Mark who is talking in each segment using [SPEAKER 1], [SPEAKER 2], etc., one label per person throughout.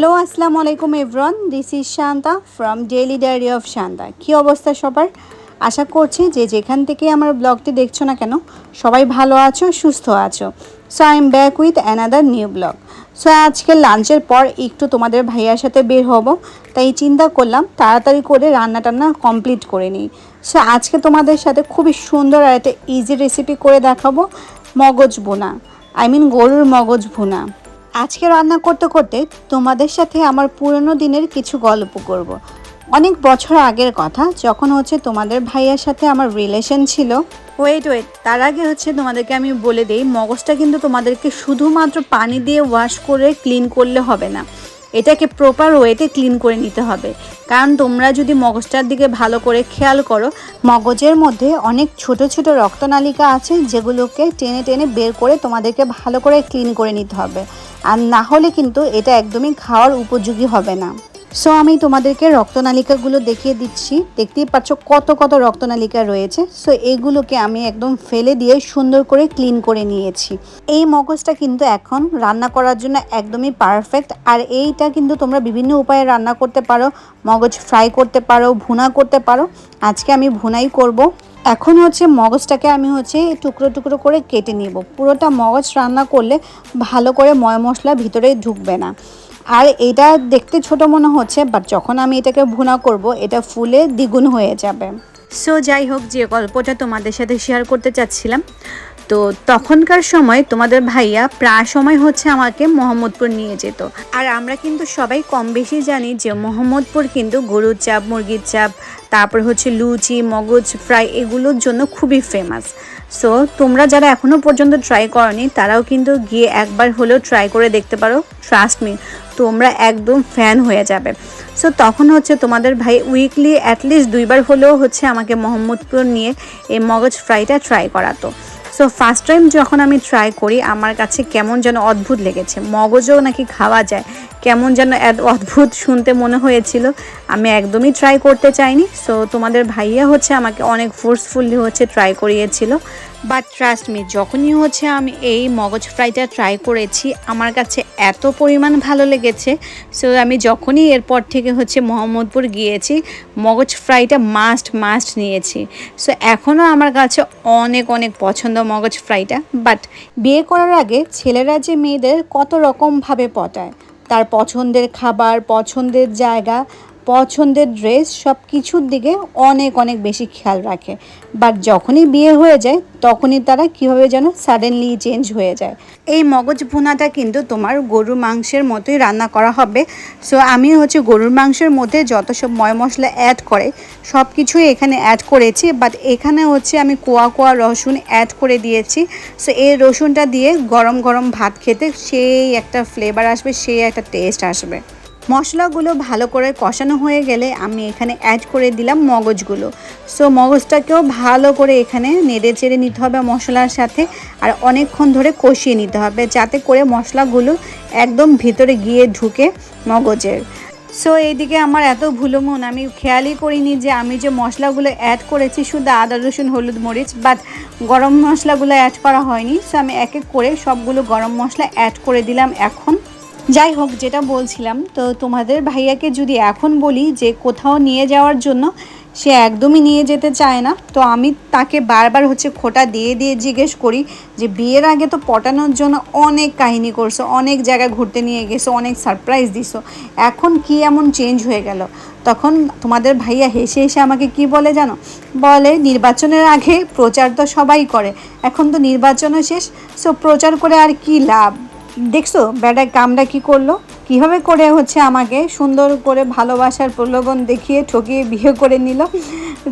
[SPEAKER 1] Hello আসসালামু আলাইকুম everyone this is Shanta from daily diary of Shanta কী অবস্থা সবার? আশা করছি যে যেখান থেকে আমার ব্লগটি দেখছ না কেন, সবাই ভালো আছো, সুস্থ আছো। So I am back with another new blog so আজকে লাঞ্চের পর একটু তোমাদের ভাইয়ার সাথে বের হব, তাই চিন্তা করলাম তাড়াতাড়ি করে রান্না টান্না কমপ্লিট করে নিই। সো আজকে তোমাদের সাথে খুবই সুন্দর আর একটা ইজি রেসিপি করে দেখাবো, মগজ বোনা আই মিন গরুর মগজ ভুনা। আজকে রান্না করতে করতে তোমাদের সাথে আমার পুরনো দিনের কিছু গল্প করব। অনেক বছর আগের কথা, যখন হচ্ছে তোমাদের ভাইয়ার সাথে আমার রিলেশন ছিল ওয়েট ওয়েট তার আগে হচ্ছে তোমাদেরকে আমি বলে দিই, মগজটা কিন্তু তোমাদেরকে শুধুমাত্র পানি দিয়ে ওয়াশ করে ক্লিন করলে হবে না এটাকে প্রপার ওয়েতে ক্লিন করে নিতে হবে। কারণ তোমরা যদি মগজটার দিকে ভালো করে খেয়াল করো, মগজের মধ্যে অনেক ছোট ছোট রক্তনালিকা আছে যেগুলোকে টেনে টেনে বের করে তোমাদেরকে ভালো করে ক্লিন করে নিতে হবে। আর না হলে কিন্তু এটা একদমই খাওয়ার উপযোগী হবে না। সো আমি তোমাদেরকে রক্তনালিকাগুলো দেখিয়ে দিচ্ছি। দেখতেই পাচ্ছ কত কত রক্তনালিকা রয়েছে। সো এইগুলোকে আমি একদম ফেলে দিয়ে সুন্দর করে ক্লিন করে নিয়েছি। এই মগজটা কিন্তু এখন রান্না করার জন্য একদমই পারফেক্ট। আর এইটা কিন্তু তোমরা বিভিন্ন উপায়ে রান্না করতে পারো। মগজ ফ্রাই করতে পারো, ভুনা করতে পারো। আজকে আমি ভুনাই করব। এখন হচ্ছে মগজটাকে আমি হচ্ছে টুকরো টুকরো করে কেটে নিব। পুরোটা মগজ রান্না করলে ভালো করে ময় মশলা ভিতরে ঢুকবে না। আর এটা দেখতে ছোট মনে হচ্ছে বাট যখন আমি এটাকে ভুনা করব, এটা ফুলে দ্বিগুণ হয়ে যাবে। সো যাই হোক, যে গল্পটা তোমাদের সাথে শেয়ার করতে চাচ্ছিলাম তো তখনকার সময় তোমাদের ভাইয়া প্রায় সময় হচ্ছে আমাকে মোহাম্মদপুর নিয়ে যেত। আর আমরা কিন্তু সবাই কম বেশি জানি যে মোহাম্মদপুর কিন্তু গরুর চাপ, মুরগির চাপ, তারপর হচ্ছে লুচি, মগজ, ফ্রাই এগুলোর জন্য খুবই ফেমাস সো তোমরা যারা এখনও পর্যন্ত ট্রাই করনি, তারাও কিন্তু গিয়ে একবার হলেও ট্রাই করে দেখতে পারো। ট্রাস্ট মি তোমরা একদম ফ্যান হয়ে যাবে। সো তখন হচ্ছে তোমাদের ভাই উইকলি অ্যাটলিস্ট দুইবার হলেও হচ্ছে আমাকে মোহাম্মদপুর নিয়ে এই মগজ ফ্রাইটা ট্রাই করাতো। সো ফার্স্ট টাইম যখন আমি ট্রাই করি, আমার কাছে কেমন যেন অদ্ভুত লেগেছে। মগজও নাকি খাওয়া যায়। কেমন যেন অদ্ভুত শুনতে মনে হয়েছিল। আমি একদমই ট্রাই করতে চাইনি। সো তোমাদের ভাইয়া হচ্ছে আমাকে অনেক ফোর্সফুলি হচ্ছে ট্রাই করিয়েছিল। বাট ট্রাস্ট মি যখনই হচ্ছে আমি এই মগজ ফ্রাইটা ট্রাই করেছি, আমার কাছে এত পরিমাণ ভালো লেগেছে। সো আমি যখনই এরপর থেকে হচ্ছে মোহাম্মদপুর গিয়েছি, মগজ ফ্রাইটা মাস্ট মাস্ট নিয়েছি। সো এখনও আমার কাছে অনেক অনেক পছন্দ মগজ ফ্রাইটা বাট বিয়ে করার আগে ছেলেরা যে মেয়েদের কত রকমভাবে পটায়, তার পছন্দের খাবার, পছন্দের জায়গা পছন্দের ড্রেস সব কিছুর দিকে অনেক অনেক বেশি খেয়াল রাখে। বাট যখনই বিয়ে হয়ে যায়, তখনই তারা কীভাবে যেন সাডেনলি চেঞ্জ হয়ে যায়। এই মগজ ভুনাটা কিন্তু তোমার গরুর মাংসের মতোই রান্না করা হবে। সো আমি হচ্ছে গরুর মাংসের মধ্যে যত সব ময় মশলা অ্যাড করে সব কিছুই এখানে অ্যাড করেছি। বাট এখানে হচ্ছে আমি কোয়া কোয়া রসুন অ্যাড করে দিয়েছি। সো এই রসুনটা দিয়ে গরম গরম ভাত খেতে সেই একটা ফ্লেভার আসবে, সেই একটা টেস্ট আসবে। মশলাগুলো ভালো করে কষানো হয়ে গেলে আমি এখানে অ্যাড করে দিলাম মগজগুলো। সো মগজটাকেও ভালো করে এখানে নেড়ে চেড়ে নিতে হবে মশলার সাথে আর অনেকক্ষণ ধরে কষিয়ে নিতে হবে যাতে করে মশলাগুলো একদম ভিতরে গিয়ে ঢুকে মগজের। সো এইদিকে আমার এত ভুলো মন আমি খেয়ালই করিনি যে আমি যে মশলাগুলো অ্যাড করেছি শুধু আদা, রসুন, হলুদ, মরিচ বাট গরম মশলাগুলো অ্যাড করা হয়নি। সো আমি এক এক করে সবগুলো গরম মশলা অ্যাড করে দিলাম এখন। যাই হোক, যেটা বলছিলাম, তো তোমাদের ভাইয়াকে যদি এখন বলি যে কোথাও নিয়ে যাওয়ার জন্য সে একদমই নিয়ে যেতে চায় না, তো আমি তাকে বারবার হচ্ছে খোটা দিয়ে দিয়ে জিজ্ঞেস করি যে বিয়ের আগে তো পটানোর জন্য অনেক কাহিনী করছ, অনেক জায়গায় ঘুরতে নিয়ে গেছো, অনেক সারপ্রাইজ দিছো, এখন কি এমন চেঞ্জ হয়ে গেল? তখন তোমাদের ভাইয়া হেসে হেসে আমাকে কি বলে জানো? বলে নির্বাচনের আগে প্রচার তো সবাই করে, এখন তো নির্বাচনও শেষ সো প্রচার করে আর কি লাভ? দেখছ ব্যাডা কামটা কি করল? কীভাবে করে হচ্ছে আমাকে সুন্দর করে ভালোবাসার প্রলোভন দেখিয়ে, ঠকিয়ে, বিয়ে করে নিল?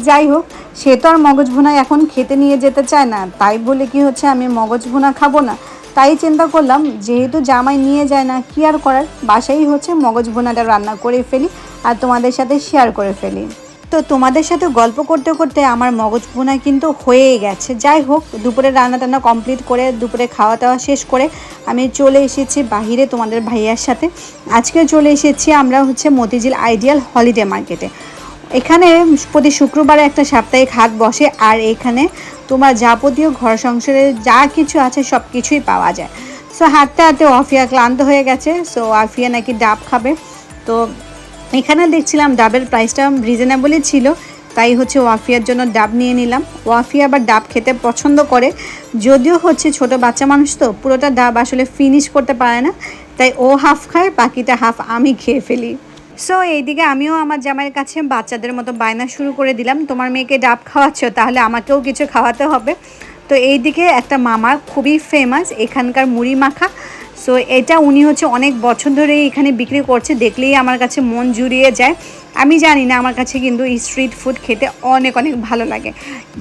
[SPEAKER 1] যাই হোক, সে তো আর মগজ ভুনা এখন খেতে নিয়ে যেতে চায় না। তাই বলে কি হচ্ছে আমি মগজ ভুনা খাব না? তাই চিন্তা করলাম, যেহেতু জামাই নিয়ে যায় না, কি আর করার? বাসাই হচ্ছে মগজ ভুনাটা রান্না করে ফেলি আর তোমাদের সাথে শেয়ার করে ফেলি। তো তোমাদের সাথে গল্প করতে করতে আমার মগজ ভুনা কিন্তু হয়েই গেছে। যাই হোক, দুপুরে রান্না টান্না কমপ্লিট করে দুপুরে খাওয়া দাওয়া শেষ করে আমি চলে এসেছি বাহিরে তোমাদের ভাইয়ার সাথে। আজকে চলে এসেছি আমরা হচ্ছে মতিঝিল আইডিয়াল হলিডে মার্কেটে এখানে প্রতি শুক্রবারে একটা সাপ্তাহিক হাট বসে আর এখানে তোমার যাবতীয় ঘর সংসারে যা কিছু আছে সব কিছুই পাওয়া যায়। সো হাঁটতে হাঁটতে অফিয়া ক্লান্ত হয়ে গেছে সো আফিয়া নাকি ডাব খাবে। তো এখানে দেখছিলাম ডাবের প্রাইসটা রিজনেবলই ছিল, তাই হচ্ছে ওয়াফিয়ার জন্য ডাব নিয়ে নিলাম। ওয়াফিয়া আবার ডাব খেতে পছন্দ করে, যদিও হচ্ছে ছোট বাচ্চা মানুষ তো, পুরোটা ডাব আসলে ফিনিশ করতে পারে না, তাই ও হাফ খায়, বাকিটা হাফ আমি খেয়ে ফেলি। সো এইদিকে আমিও আমার জামাইয়ের কাছে বাচ্চাদের মতো বায়না শুরু করে দিলাম। তোমার মেয়েকে ডাব খাওয়াচ্ছ, তাহলে আমাকেও কিছু খাওয়াতে হবে। তো এইদিকে একটা মামার খুবই ফেমাস এখানকার মুড়ি মাখা। সো এটা উনি হচ্ছে অনেক বছর ধরে এখানে বিক্রি করছে, দেখলেই আমার কাছে মন জুড়িয়ে যায়। আমি জানি না, আমার কাছে কিন্তু স্ট্রিট ফুড খেতে অনেক অনেক ভালো লাগে।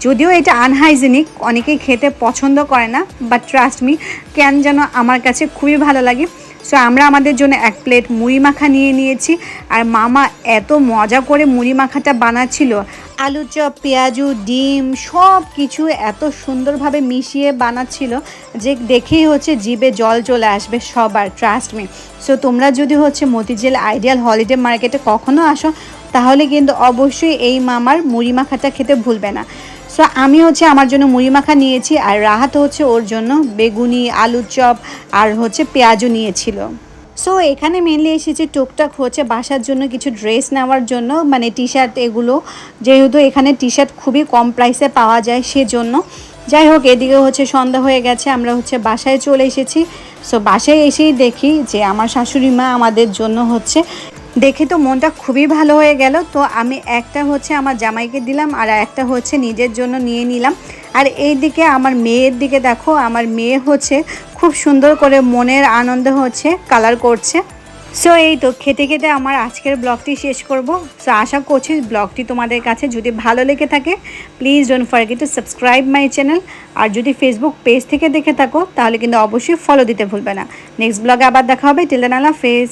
[SPEAKER 1] যদিও এটা আনহাইজেনিক অনেকেই খেতে পছন্দ করে না বাট ট্রাস্ট মি কেন যেন আমার কাছে খুবই ভালো লাগে। সো আমরা আমাদের জন্য এক প্লেট মুড়ি মাখা নিয়ে নিয়েছি। আর মামা এত মজা করে মুড়ি মাখাটা বানাচ্ছিল। আলু চপ, পেঁয়াজু, ডিম সব কিছু এত সুন্দরভাবে মিশিয়ে বানাচ্ছিল যে দেখেই হচ্ছে জিভে জল চলে আসবে সবার ট্রাস্ট মি সো তোমরা যদি হচ্ছে মতিঝিল আইডিয়াল হলিডে মার্কেটে কখনো আসো, তাহলে কিন্তু অবশ্যই এই মামার মুড়ি মাখাটা খেতে ভুলবে না। সো আমি হচ্ছে আমার জন্য মুড়ি মাখা নিয়েছি আর রাহাত হচ্ছে ওর জন্য বেগুনি, আলুর চপ আর হচ্ছে পেঁয়াজও নিয়েছিল। সো এখানে মেনলি এসেছি টুকটাক হচ্ছে বাসার জন্য কিছু ড্রেস নেওয়ার জন্য মানে টি শার্ট এগুলো। যেহেতু এখানে টি শার্ট খুবই কম প্রাইসে পাওয়া যায় সেজন্য। যাই হোক, এদিকে হচ্ছে সন্ধ্যা হয়ে গেছে, আমরা হচ্ছে বাসায় চলে এসেছি। সো বাসায় এসেই দেখি যে আমার শাশুড়ি মা আমাদের জন্য হচ্ছে দেখে তো মনটা খুবই ভালো হয়ে গেল। তো আমি একটা হচ্ছে আমার জামাইকে দিলাম আর একটা হচ্ছে নিজের জন্য নিয়ে নিলাম। আর এই দিকে আমার মেয়ের দিকে দেখো, আমার মেয়ে হচ্ছে খুব সুন্দর করে মনের আনন্দ হচ্ছে কালার করছে। সো এই তো খেতে খেতে আমার আজকের ব্লগটি শেষ করব। সো আশা করছি ব্লগটি তোমাদের কাছে যদি ভালো লেগে থাকে please don't forget to subscribe my channel আর যদি ফেসবুক পেজ থেকে দেখে থাকো, তাহলে কিন্তু অবশ্যই ফলো দিতে ভুলবে না। নেক্সট ব্লগে আবার দেখা হবে। টিল দেন আল্লাহ ফেস